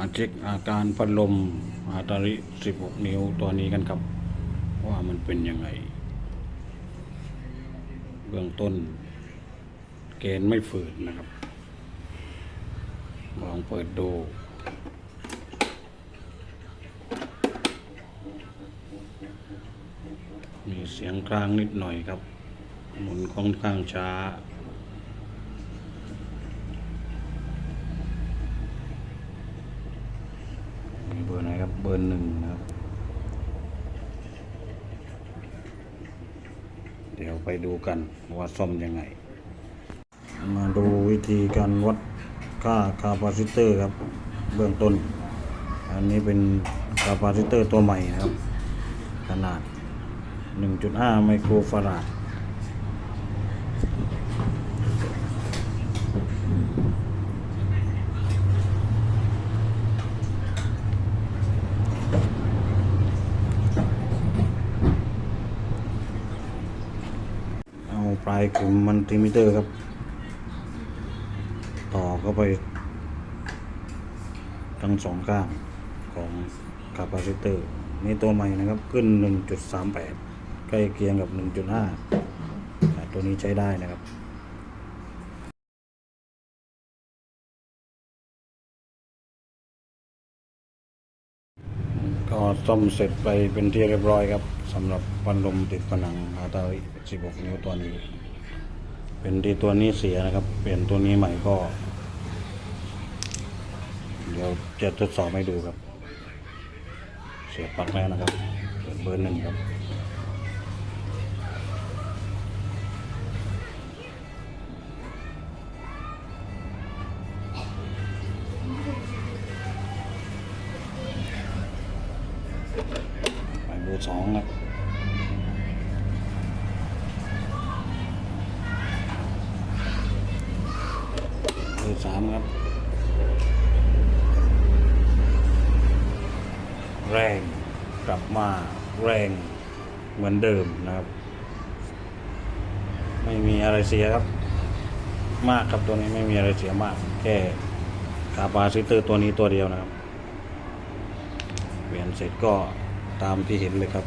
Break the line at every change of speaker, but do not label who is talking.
มาเช็คอาการพัดลมอาตาริ16 นิ้วตัวนี้กันครับ ว่ามันเป็นยังไง เบื้องต้น เกณฑ์ไม่ฝืนนะครับ ลองเปิดดูมีเสียงกลางนิดหน่อยครับ หมุนค่อนข้างช้า มี เบอร์หนครับเบอร์หนึ่งนะครับ เดี๋ยวไปดูกันว่าซ่อมยังไง มาดูวิธีการวัดค่าคาปาซิเตอร์ครับ เบื้องต้น อันนี้เป็นคาปาซิเตอร์ตัวใหม่นะครับ ขนาด 1.5 ไมโครฟาราด ลายขุมมันติมิเตอร์ครับ ต่อเข้าไป ทั้งสองข้างของคาปาซิเตอร์นี่ตัวใหม่นะครับขึ้น 1.38 ใกล้เคียงกับ 1.5 ตัวนี้ใช้ได้นะครับก็ซ่อมเสร็จไปเป็นที่เรียบร้อยครับำหรับพัดลมติดผนังอาตาริ16 นิ้วตัวนี้ เป็นที่ตัวนี้เสียนะครับ เปลี่ยนตัวนี้ใหม่ก็ เดี๋ยวจะทดสอบให้ดูครับ เสียบปลั๊กแล้วนะครับเปิดเบอร์หนึ่งครับไปเบอร์สองครับ เบอสามครับ แรงกลับมาแรงเหมือนเดิมนะครับ ไม่มีอะไรเสียครับ มากครับตัวนี้ไม่มีอะไรเสียมาก แค่คาปาซิเตอร์ตัวนี้ตัวเดียวนะครับเปลี่ยนเสร็จก็ตามที่เห็นเลยครับ